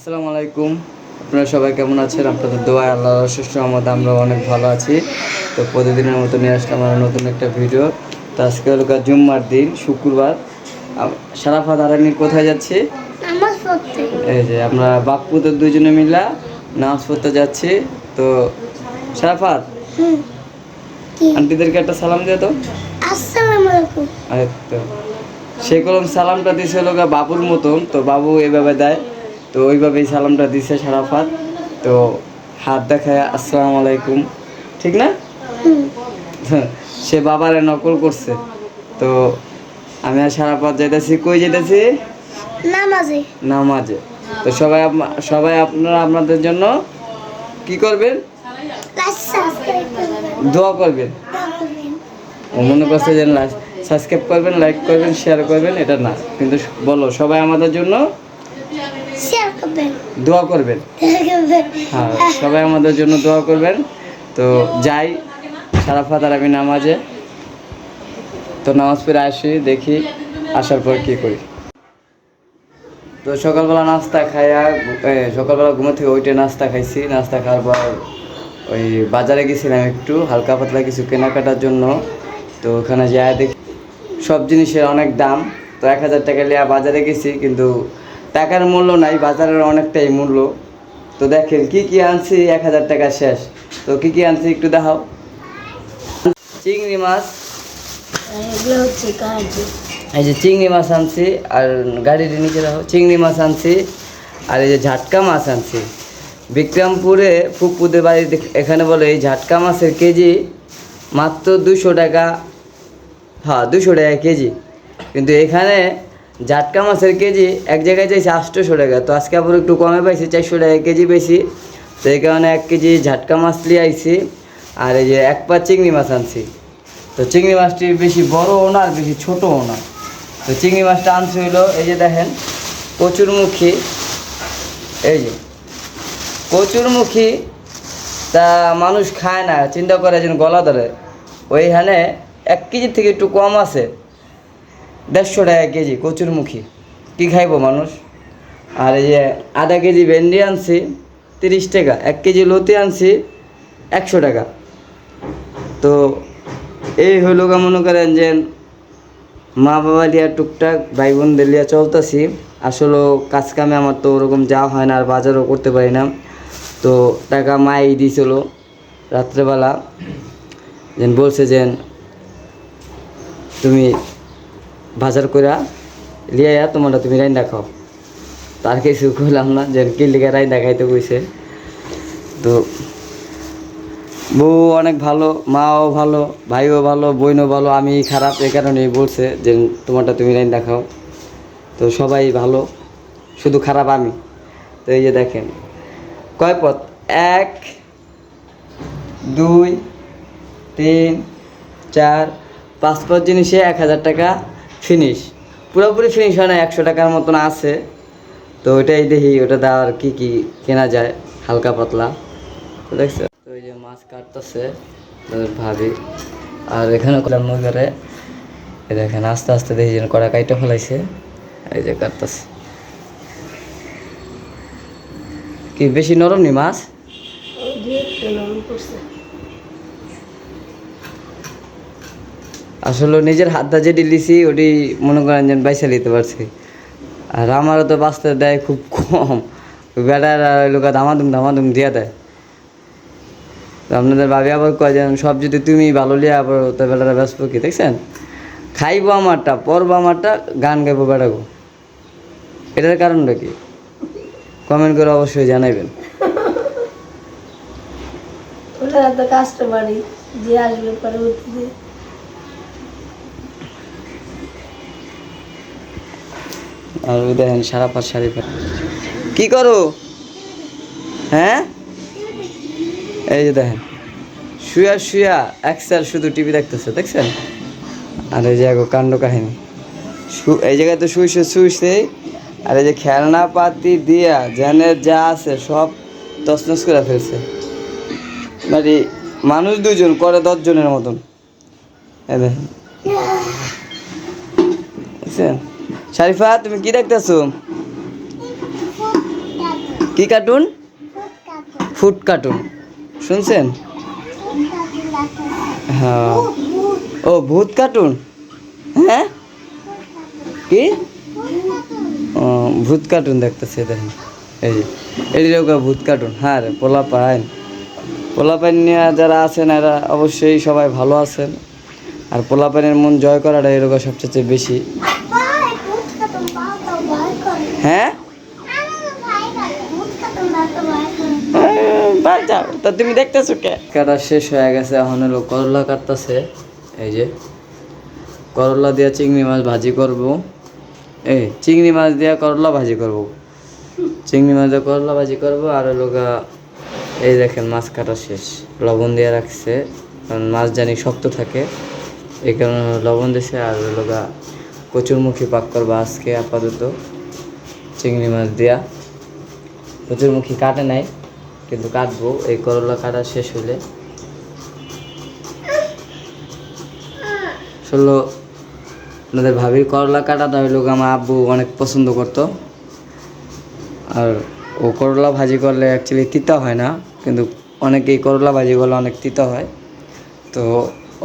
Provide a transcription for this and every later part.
আসসালামু আলাইকুম। আপনারা সবাই কেমন আছেন? আপনাদের দোয়া আল্লাহ সুস্থ রহমত আমরা অনেক ভালো আছি। তো প্রতিদিনের মতো নিয়ে আসলাম আমরা নতুন একটা ভিডিও। তো আজকে হলো জুম্মার দিন শুক্রবার। সারাফাত আরানি কোথায় যাচ্ছি? এই যে আমরা বাপ্পুদের দুজনে মিলা নামাজ পড়তে যাচ্ছি। তো সারাফাত আন্টিদেরকে একটা সালাম দিয়ে তো আসসালামু আলাইকুম। সে কলম সালামটা গা বাবুর মতন। তো বাবু এভাবে দেয়। তো ওইভাবেই সালামটা দিছে সারাফাত তো হাত দেখায় আসসালামু আলাইকুম। ঠিক না? সে বাবারে নকল করছে। তো আমি আর সারাফাত যাইতেছি। কই যেতেছি নামাজে। নামাজে। তো সবাই সবাই আপনারা আপনাদের জন্য কি করবেন? দোয়া করবেন। মনে করছে যে সাবস্ক্রাইব করবেন লাইক করবেন শেয়ার করবেন এটা না। কিন্তু বলো সবাই আমাদের জন্য দোয়া করবেন। হ্যাঁ সবাই আমাদের জন্য দোয়া করবেন। তো যাই সারাফাত আর আমি নামাজে। তো নামাজ পড়ে আসি দেখি আসার পর কি করি। তো সকালবেলা নাস্তা খাইয়া সকালবেলা ঘুমো থেকে ওইটা নাস্তা খাইছি। নাস্তা খাওয়ার পর ওই বাজারে গেছিলাম একটু হালকা পাতলা কিছু কেনাকাটার জন্য। তো ওখানে যাই দেখি সব জিনিসের অনেক দাম। তো এক হাজার টাকা লিয়া বাজারে গেছি কিন্তু টাকার মূল্য নাই বাজারের অনেকটাই মূল্য। তো দেখেন কি কি আনছি? এক হাজার টাকা শেষ। তো কি কি আনছি একটু দেখাও। চিংড়ি মাছ। এগুলো এই যে চিংড়ি মাছ আনছি আর গাড়ির নিচে রাখো চিংড়ি মাছ আনছি আর এই যে ঝাটকা মাছ আনছি। বিক্রমপুরে ফুপুদের বাড়ি এখানে বলে এই ঝাটকা মাছের কেজি মাত্র দুশো টাকা হ্যাঁ দুশো টাকা কেজি। কিন্তু এখানে ঝাটকা মাছের কেজি এক জায়গায় চাইছে আটশোশো টাকা। তো আজকে আবার একটু কমে পাইছি, চারশো টাকা কেজি পেয়েছি তো এই কারণে এক কেজি ঝাটকা মাছ নিয়ে আইছি। আর এই যে এক পা চিংড়ি মাছ আনছি। তো চিংড়ি মাছটি বেশি বড়ও না, আর বেশি ছোটও না। তো চিংড়ি মাছটা আনছে হইল এই যে দেখেন, কচুরমুখী। এই যে, কচুরমুখী তা মানুষ খায় না, চিন্তা করে যেন গলা ধরে। ওইখানে এক কেজি থেকে একটু কম আছে। দেড়শো টাকা কেজি কচুরমুখী। কী খাইবো মানুষ? আর এই যে আধা কেজি ভেন্ডি আনছি, তিরিশ টাকা। এক কেজি লতি আনছি, একশো টাকা। তো এই হইল মনে করেন যে মা বাবা লিয়া টুকটাক ভাই বোনদের লিয়া চলতেছি। আসলে কাজ কামে আমার তো ওরকম যাওয়া হয় না আর বাজারও করতে পারি না। তো টাকা মাই দিয়েছিল রাত্রেবেলা। যেন বলছে যে তুমি বাজার কইরা লিয়া তোমরা তুমি রাইন্দা খাও। তার কিছু কইলাম না, যে কি লিখে রাইন্দা খাইতে কইছে। তো বউ অনেক ভালো, মাও ভালো, ভাইও ভালো, বোনও ভালো, আমি খারাপ এই কারণেই বলছে যে, তোমারটা তুমি লাইন দেখাও তো সবাই ভালো, শুধু খারাপ আমি। তো এই যে দেখেন, কয় পথ? এক, দুই, তিন, চার, পাঁচ পথ জিনিসে এক হাজার টাকা ফিনিশ পুরোপুরি ফিনিশ হয় না, একশো টাকার মতন আছে। তো ওইটাই দেখি, ওটা দেওয়ার কী কী কেনা যায়, হালকা পাতলা। তো দেখছ? তো এই যে মাছ কাটতেছে ভাবি। আর এখানে করলাম নগরে এই দেখেন, আস্তে আস্তে দেখি যেন কড়া কাইটা ফেলাইছে। এই যে কাটতেছে। কি, বেশি নরম নি মাছ? আসলে নিজের হাতটা যেটি লিছি ওটি মনে করেন যেন বাইসা নিতে পারছি। আর আমারও তো বাঁচতে দেয় খুব কম। বেড়ার লোক দামাদুম দামাদুম দিয়ে দেয়। আপনাদের ভাবি আবার কয় যেন সব যদি তুমি ভালো লিয়ে আবার তো বেলাটা ব্যস্ত কি? দেখছেন? খাইবো আমারটা, পরবো আমারটা, গান গাইবো বেড়াবো এটার কারণটা কি? কমেন্ট করে অবশ্যই জানাইবেন। যে আসবে পরবর্তীতে আর ওই দেখেন সারা পাঁচ সাড়ে পাঁচ কি করো? হ্যাঁ? এই যে দেখেন। শুয়া শুয়া একসার শুধু টিভি দেখতেছে, দেখছেন? আর এই যে এক কাণ্ড কাহিনী। এই জায়গায় তো শুই শুয়ে শুইছে আর এই যে খেলনা পাতি দিয়া জেনের যা আছে সব তছনছ করে ফেলছে। মানে মানুষ দুজন করে দশ জনের মতন দেখেন। দেখছেন? শারিফা, তুমি কি দেখতেছো? কি কার্টুন? Food cartoon. শুনছেন? হ্যাঁ। ও, ভূত কার্টুন? হ্যাঁ? কি? ও, ভূত কার্টুন দেখতেছে, দেখেন। এই যে এদিকে ভূত কার্টুন। হ্যাঁ রে পোলা পাইন পোলা পাইন নিয়ে যারা আছেন, এরা অবশ্যই সবাই ভালো আছেন। আর পোলা পাইনের মন জয় করাটা এরকম সবচেয়ে বেশি হ্যাঁ? তা তুমি দেখতেছো কে? কাটা শেষ হয়ে গেছে, এখন হলো করলা কাটতেছে। এই যে, করলা দিয়া চিংড়ি মাছ ভাজি করব। এই, চিংড়ি মাছ দিয়া করলা ভাজি করব। চিংড়ি মাছ দিয়ে করলা ভাজি করব, আর হলো এই দেখেন মাছ কাটা শেষ। লবণ দিয়ে রাখছে, কারণ মাছ জানি শক্ত থাকে। এই কারণে লবণ দিছে, আর হলো কচুরমুখী পাক করব আজকে আপাতত। চিংড়ি মাছ দিয়া। কচুরমুখী কাটে নাই, কিন্তু কাটবো। এই করলা কাটা শেষ হলে আসলে আপনাদের ভাবির করলা কাটাটা হইল আমার আব্বু অনেক পছন্দ করতো। আর ও করলা ভাজি করলে অ্যাকচুয়ালি তিতা হয় না, কিন্তু অনেকেই করলা ভাজি করলে অনেক তিতা হয়। তো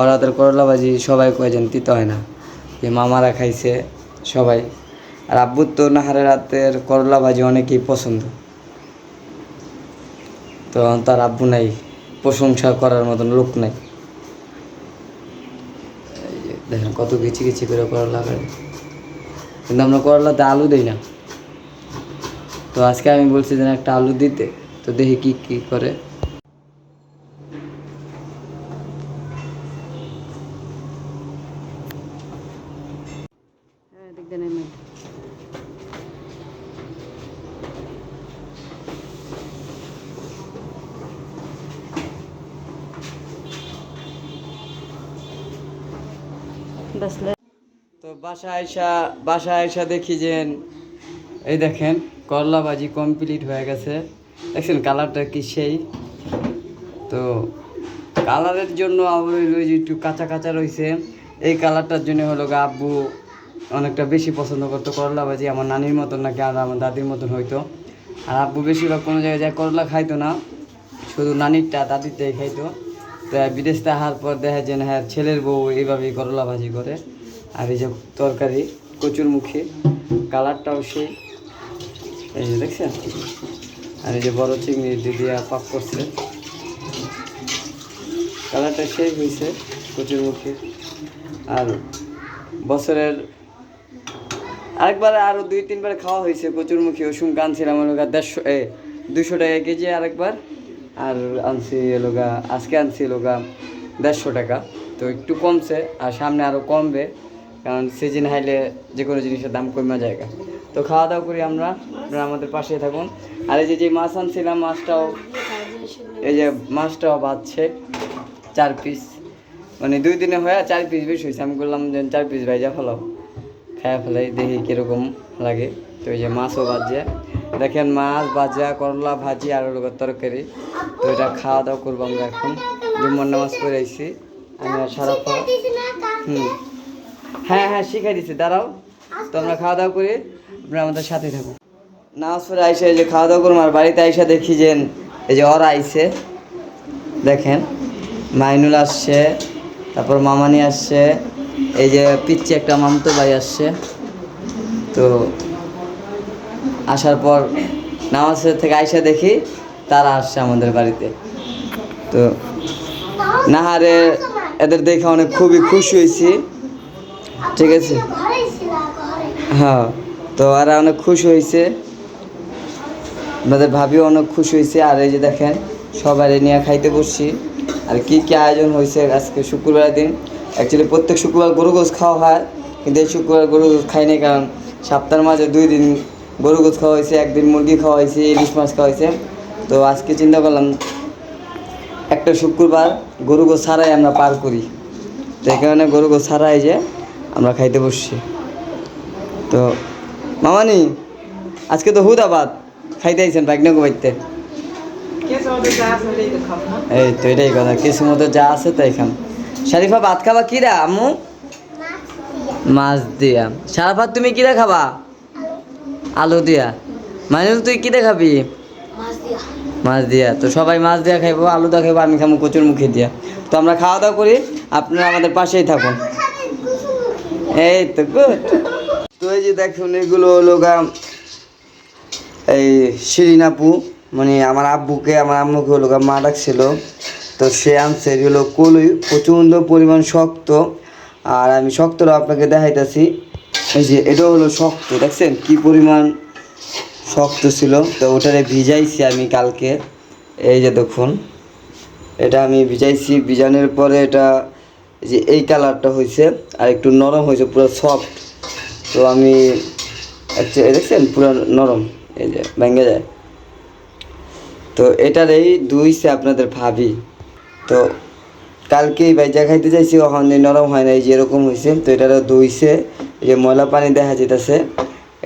ওরাদের করলা ভাজি সবাই কয়েছেন তিতা হয় না। যে মামারা খাইছে, সবাই আর আব্বুর তো নাহারের রাতের করলা ভাজি অনেকেই পছন্দ। তো তার আব্বু নাই, প্রশংসা করার মতন লোক নাই। দেখেন কত কিচি কিচি করে করলা কাটে কিন্তু আমরা করলাতে আলু দিই না। তো আজকে আমি বলছি যে একটা আলু দিতে, তো দেখি কি কি করে। তো বাসা আইসা বাসা আইসা দেখি যে, এই দেখেন করলা ভাজি কমপ্লিট হয়ে গেছে। দেখছেন কালারটা কি সেই? তো কালারের জন্য আবার যে একটু কাঁচা কাঁচা রয়েছে। এই কালারটার জন্য হলো গা আব্বু অনেকটা বেশি পছন্দ করতো করলা ভাজি আমার নানির মতন নাকি আর আমার দাদির মতন হইতো। আর আব্বু বেশিরভাগ কোনো জায়গায় যায় করলা খাইতো না, শুধু নানিরটা দাদিরটাই খাইতো। তো বিদেশ আসার পর দেখা যায় হ্যাঁ ছেলের বউ এইভাবে করলা ভাজি করে। আর এই যে তরকারি, কচুরমুখী, কালারটাও সেই। এই যে দেখছেন? আর এই যে বড় চিংড়ি দিদিয়া পাক করছে। কালারটা সেই হয়েছে, কচুরমুখী। আর বছরের আরেকবার আরও দুই তিনবার খাওয়া হয়েছে কচুর মুখে ওষুম কানছিলাম দেড়শো, এ দুশো টাকা কেজি আরেকবার। আর আনছি লোকা আজকে আনছি লোকা দেড়শো টাকা। তো একটু কমছে আর সামনে আরও কমবে, কারণ সিজন হাইলে যে কোনো জিনিসের দাম কমে জায়গা তো খাওয়া দাওয়া করি আমরা, আপনারা আমাদের পাশে থাকুন। আর এই যে যে মাছ আনছিলাম, মাছটাও এই যে মাছটাও বাঁচছে, চার পিস মানে দুই দিনে হয়ে চার পিস বেশি হয়েছে। আমি বললাম যে, চার পিস ভাইজা ফেলাও। খায়া ফেলাই, দেখি কীরকম লাগে। তো এই যে মাছও বাজছে দেখেন মাছ ভাজা করলা ভাজি আর ওর তরকারি। তো এটা খাওয়া দাওয়া করব আমরা এখন। জুম্মন নামাজ পড়ে আইছি। আমি আর সারা হুম। হ্যাঁ হ্যাঁ শিখাই দিছি। দাঁড়াও। তো আমরা খাওয়া দাওয়া করি। আপনারা আমাদের সাথে থাকুন নামাজ পড়ে আইসে যে খাওয়া দাওয়া করব। আর বাড়িতে আইসা দেখি যে এই যে ওরা আইসে দেখেন মাইনুল আসছে। তারপর মামানি আসছে। এই যে পিচ্ছি একটা মামতো ভাই আসছে। তো আসার পর নামাজের থেকে আইসা দেখি তারা আসছে আমাদের বাড়িতে। তো নাহারে এদের দেখে অনেক খুবই খুশি হয়েছি। ঠিক আছে? হ্যাঁ তো এরা অনেক খুশি হয়েছে। আমাদের ভাবিও অনেক খুশি হয়েছে। আর এই যে দেখেন, সবাই নিয়ে খাইতে বসছি। আর কি কি আয়োজন হয়েছে আজকে শুক্রবার দিন? অ্যাকচুয়ালি প্রত্যেক শুক্রবার গরু গোস খাওয়া হয়। কিন্তু এই শুক্রবার গরু গোস খাই নাই কারণ সপ্তাহের মাঝে দুই দিন গরু গোস খাওয়া হয়েছে একদিন মুরগি খাওয়া হয়েছে ইলিশ মাছ খাওয়া হয়েছে তো আজকে চিন্তা করলাম একটা শুক্রবার গরু গোস ছাড়াই আমরা পার করি। তো এই কারণে গরু গোস ছাড়াই যে আমরা খাইতে বসছি। তো মামানি আজকে তো হুদাবাদ খাইতে আইছেন বাইকনাগো বাইতে এই তো এটাই কথা কিছু মতো যা আছে তাই খাম। শারিফা ভাত খাবা কিরা আম্মু? মাছ দিয়া। সারাফাত তুমি কিরা খাবা? আলু দিয়া। মাইনুল তুই কিরা খাবি? মাছ দিয়া। তো সবাই মাছ দিয়া খাইবো আলু দা খাইবো আমি খাব কচুর মুখে দিয়া। তো আমরা খাওয়া দাওয়া করি আপনারা আমাদের পাশেই থাকুন। এই তো গুড তো এই যে দেখুন এগুলো হলো এই শিরিন আপু মানে আমার আব্বুকে আমার আম্মুকে হলো গা মা ডাকছিল। তো সে আনছে এগুলো কলুই প্রচণ্ড পরিমাণ শক্ত। আর আমি শক্তটা আপনাকে দেখাইতেছি। এই যে, এটা হলো শক্ত, দেখছেন? কি পরিমাণ শক্ত ছিল? তো ওটারে ভিজাইছি আমি কালকে। এই যে দেখুন, এটা আমি ভিজাইছি। ভিজানোর পরে এটা যে এই কালারটা হয়েছে আর একটু নরম হয়েছে পুরো সফট তো আমি দেখছেন? পুরো নরম, এই যে, ভেঙে যায়। তো এটার এই ধুইছে আপনাদের ভাবি। তো কালকেই ভাইজা খাইতে চাইছি ওখানে নরম হয় না এই যে এরকম হয়েছে তো এটারও ধুইছে এই যে ময়লা পানি দেখা যেতেছে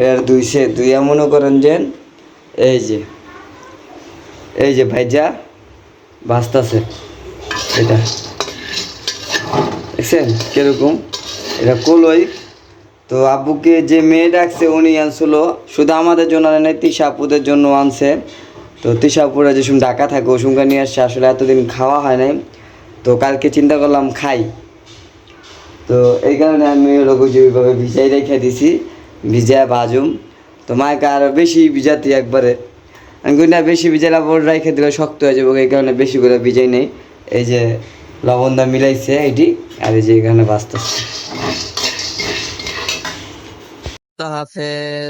এটার ধুইছে ধুইয়া মনে করেন যে, এই যে এই যে ভাইজা ভাসতাছে, এটা। দেখছেন কীরকম? এটা কলই। তো আব্বুকে যে মেয়ে ডাকছে, উনি আনছিল, শুধু আমাদের জন্য আনে তিশাপুদের জন্য আনছে। তো তিশাপুরা যে ঢাকা থাকে সময় নিয়ে আসছে, আসলে এতদিন খাওয়া হয় নাই। তো কালকে চিন্তা করলাম, খাই। তো এই কারণে আমি ওরকম যেভাবে ভিজাই রেখে দিছি। ভিজা বাজুম। তো মাকে আরও বেশি ভিজাতি একবারে। আমি কিন্তু বেশি ভিজালে লবণ রেখে দিলে শক্ত হয়ে যাব, এই কারণে বেশি করে ভিজাই নেই। এই যে লবণদা মিলাইছে এটি, আর এই যে এখানে বাঁচতেছে। হাফেজ।